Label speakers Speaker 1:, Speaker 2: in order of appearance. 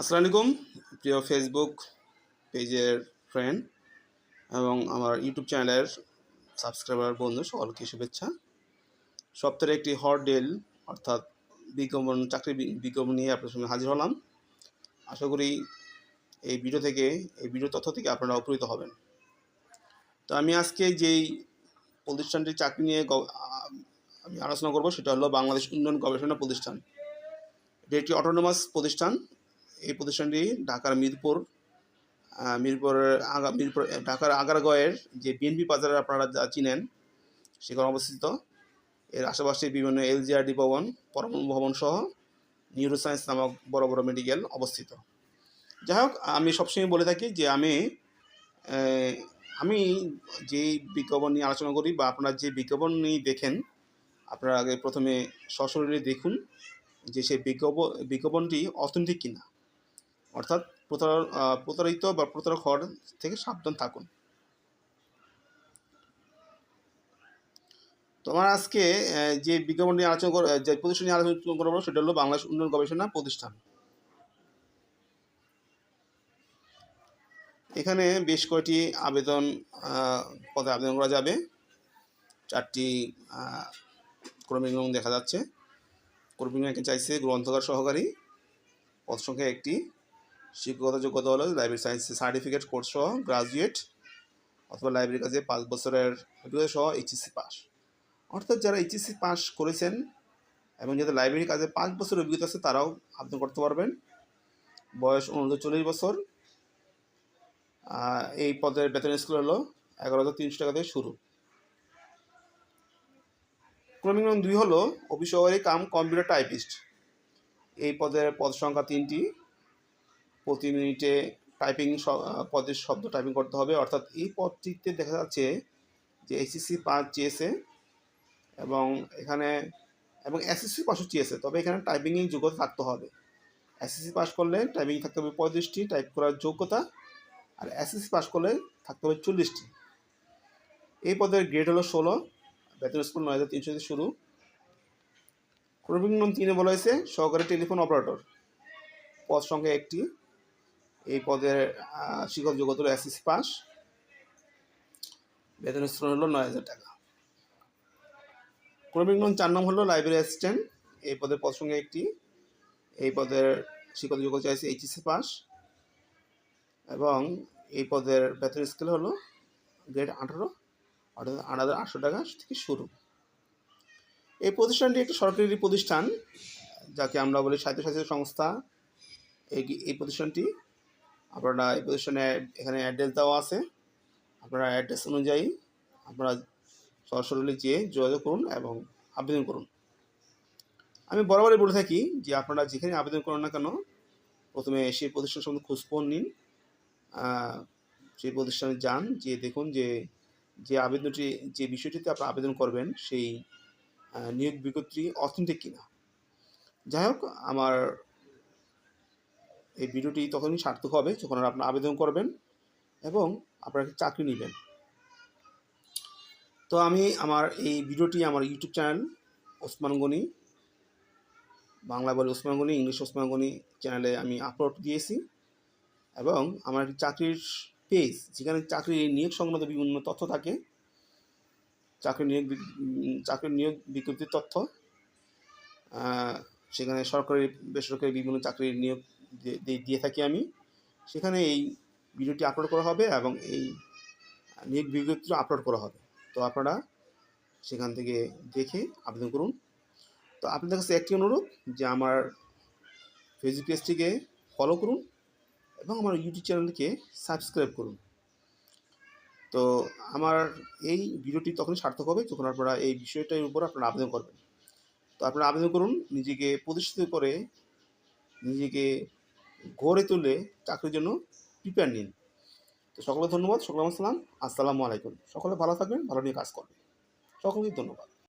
Speaker 1: আসসালামু আলাইকুম, প্রিয় ফেসবুক পেজের ফ্রেন্ড এবং আমার ইউটিউব চ্যানেলের সাবস্ক্রাইবার বন্ধু, সকলকে শুভেচ্ছা। সপ্তাহে একটি হট ডেল অর্থাৎ বিজ্ঞাপন, চাকরি বিজ্ঞাপন নিয়ে আপনার সঙ্গে হাজির হলাম। আশা করি এই ভিডিও থেকে, এই ভিডিও তথ্য থেকে আপনারা উপকৃত হবেন। তো আমি আজকে যেই প্রতিষ্ঠানটির চাকরি নিয়ে আমি আলোচনা করব, সেটা হলো বাংলাদেশ উন্নয়ন গবেষণা প্রতিষ্ঠান। এটি একটি অটোনোমাস প্রতিষ্ঠান। এই প্রতিষ্ঠানটি ঢাকার মিরপুর আহ, মিরপুরের আগা মিরপুর ঢাকার আগারগয়ের যে বিএনপি বাজারে আপনারা যা চিনেন সেখানে অবস্থিত। এর আশেপাশে বিভিন্ন এলজিআরডি ভবন পরমাণু ভবন সহ নিউরোসায়েন্স নামক বড় বড় মেডিকেল অবস্থিত। যাই হোক আমি সবসময় বলে থাকি যে আমি আমি যেই বিজ্ঞাপন নিয়ে আলোচনা করি বা আপনারা যে বিজ্ঞাপন নিয়ে দেখেন আপনারা আগে প্রথমে সশরীরে দেখুন যে সেই বিজ্ঞাপন বিজ্ঞাপনটি অথেন্টিক কিনা। অর্থাৎ প্রতার প্রতারিত বা প্রতারক হওয়ার থেকে সাবধান থাকুন। তোমার আজকে যে বিজ্ঞাপন নিয়ে আলোচনা যে প্রতিষ্ঠান নিয়ে আলোচনা করব সেটা হলো বাংলাদেশ উন্নয়ন গবেষণা প্রতিষ্ঠান। এখানে বেশ কয়টি আবেদন পদে আবেদন করা যাবে। চারটি ক্রমিক দেখা যাচ্ছে। ক্রমিক চাইছে গ্রন্থকার সহকারী। পদ সংখ্যা একটি। শিক্ষকতা যোগ্যতা হলো? লাইব্রেরি সায়েন্স সার্টিফিকেট কোর্স সহ গ্রাজুয়েট অথবা লাইব্রেরির কাছে পাঁচ বছরের অভিজ্ঞতা সহ এইচএসসি পাস অর্থাৎ যারা এইচএসসি পাস করেছেন এবং যাদের লাইব্রেরির কাজে পাঁচ বছরের অভিজ্ঞতা আছে, তারাও আবেদন করতে পারবেন। বয়স অনুর্ধ চল্লিশ বছর। এই পদের বেতন স্কুল হলো এগারো হাজার তিনশো টাকা থেকে শুরু। ক্রমিক নং দুই হলো, অফিস কাম কম্পিউটার টাইপিস্ট। এই পদের পদ সংখ্যা তিনটি। প্রতি মিনিটে টাইপিং পদের শব্দ টাইপিং করতে হবে। অর্থাৎ এই পদটিতে দেখা যাচ্ছে যে এসএসসি পাস চেয়েছে এবং এখানে, এবং এসএসসি পাসও চেয়েছে তবে এখানে টাইপিংয়ে যোগ্যতা থাকতে হবে। এসএসসি পাস করলে টাইপিং থাকতে হবে পঁয়ত্রিশটি টাইপ করার যোগ্যতা, আর এসএসসি পাস করলে থাকতে হবে চল্লিশটি। এই পদের গ্রেড হলো ষোলো, বেতন স্কুল নয় হাজার তিনশো শুরু। ক্রমিক নং তিনে বলা হয়েছে, সহকারী টেলিফোন অপারেটর পদ সংখ্যা একটি। এই পদের শিক্ষক যোগ্যতা হলো এসএসসি পাস। বেতন স্থান হলো নয় হাজার টাকা। ক্রমিক নং চার নাম হলো লাইব্রেরি অ্যাসিস্ট্যান্ট এই পদের পদ সংখ্যা একটি। এই পদের শিক্ষক যোগ্যতা চাইছে এইচএসসি পাস। এবং এই পদের বেতন স্কেল হলো গ্রেড আঠারো। অর্থাৎ আট হাজার আটশো টাকা থেকে শুরু। এই প্রতিষ্ঠানটি একটি সরকারি প্রতিষ্ঠান, যাকে আমরা বলি স্বায়ত্তশাসিত সংস্থা। এই প্রতিষ্ঠানটি আপনারা এই প্রতিষ্ঠানে এখানে অ্যাড্রেস দেওয়া আছে। আপনারা অ্যাড্রেস অনুযায়ী আপনারা সরাসরি যেয়ে যোগাযোগ করুন এবং আবেদন করুন। আমি বরাবরই বলে থাকি যে আপনারা যেখানে আবেদন করুন না কেন, প্রথমে সেই প্রতিষ্ঠান সম্বন্ধে খোঁজখবর নিন। সেই প্রতিষ্ঠানে যান যে দেখুন যে যে আবেদনটি, যে বিষয়টিতে আপনি আবেদন করবেন সেই নিয়োগ বিজ্ঞপ্তি অথেন্টিক কিনা। যাই হোক, আমার এই ভিডিওটি তখনই সার্থক হবে যখন আপনার আবেদন করবেন এবং আপনার চাকরি নেবেন। তো আমি আমার এই ভিডিওটি আমার ইউটিউব চ্যানেল ওসমান গনি, বাংলা বলে ওসমান গনি, ইংলিশ ওসমান গনি চ্যানেলে আমি আপলোড দিয়েছি এবং আমার একটি চাকরির পেজ, যেখানে চাকরির নিয়োগ সংক্রান্ত বিভিন্ন তথ্য থাকে। চাকরি নিয়োগ চাকরির নিয়োগ বিজ্ঞপ্তির তথ্য সেখানে সরকারি, বেসরকারি বিভিন্ন চাকরির নিয়োগ দিয়ে- থাকি আমি। সেখানে এই ভিডিওটি আপলোড করা হবে এবং এই নিয়োগ বিজ্ঞপ্তি আপলোড করা হবে। তো আপনারা সেখান থেকে দেখে আবেদন করুন। তো আপনাদের কাছে একটি অনুরোধ যে আমার ফেসবুক পেজটিকে ফলো করুন এবং আমার ইউটিউব চ্যানেলকে সাবস্ক্রাইব করুন। তো আমার এই ভিডিওটি তখনই সার্থক হবে যখন আপনারা এই বিষয়টার উপর আপনারা আবেদন করবেন। তো আপনারা আবেদন করুন, নিজেকে প্রতিষ্ঠিত করে নিজেকে গড়ে তুলে চাকরির জন্য প্রিপেয়ার নিন। তো সকলে ধন্যবাদ সকলাম আসসালাম। আসসালামু আলাইকুম। সকলে ভালো থাকবেন, ভালো নিয়ে কাজ করবেন। সকলকে ধন্যবাদ।